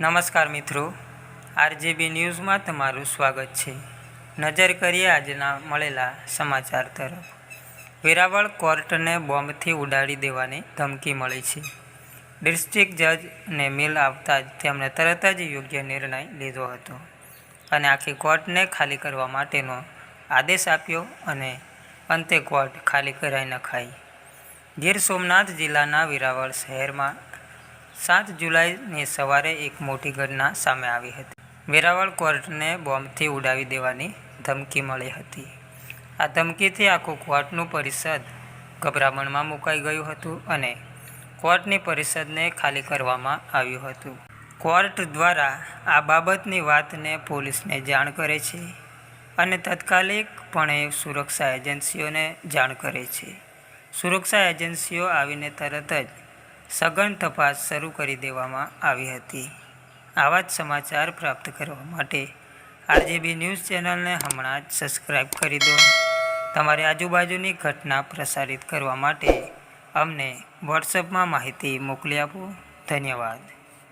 નમસ્કાર મિત્રો. આરજીબી ન્યૂઝમાં તમારું સ્વાગત છે. નજર કરીએ આજના મળેલા સમાચાર તરફ. વેરાવળ કોર્ટને બોમ્બથી ઉડાડી દેવાની ધમકી મળી છે. ડિસ્ટ્રિક્ટ જજને મેલ આવતા જ તેમણે તરત જ યોગ્ય નિર્ણય લીધો હતો અને આખી કોર્ટને ખાલી કરવા માટેનો આદેશ આપ્યો અને અંતે કોર્ટ ખાલી કરાઈ નખાઈ. ગીર સોમનાથ જિલ્લાના વેરાવળ શહેરમાં સાત જુલાઈની સવારે એક મોટી ઘટના સામે આવી હતી. વેરાવળ કોર્ટને બોમ્બથી ઉડાવી દેવાની ધમકી મળી હતી. આ ધમકીથી આખું કોર્ટનું પરિષદ ગભરામણમાં મુકાઈ ગયું હતું અને કોર્ટની પરિષદને ખાલી કરવામાં આવ્યું હતું. કોર્ટ દ્વારા આ બાબતની વાતને પોલીસને જાણ કરે છે અને તાત્કાલિકપણે સુરક્ષા એજન્સીઓને જાણ કરે છે. સુરક્ષા એજન્સીઓ આવીને તરત જ સઘન તપાસ શરૂ કરી દેવામાં આવી હતી. આવા જ સમાચાર પ્રાપ્ત કરવા માટે આરજીબી ન્યૂઝ ચેનલને હમણાં જ સબસ્ક્રાઈબ કરી દો. તમારી આજુબાજુની ઘટના પ્રસારિત કરવા માટે અમને વોટ્સઅપમાં માહિતી મોકલી આપો. ધન્યવાદ.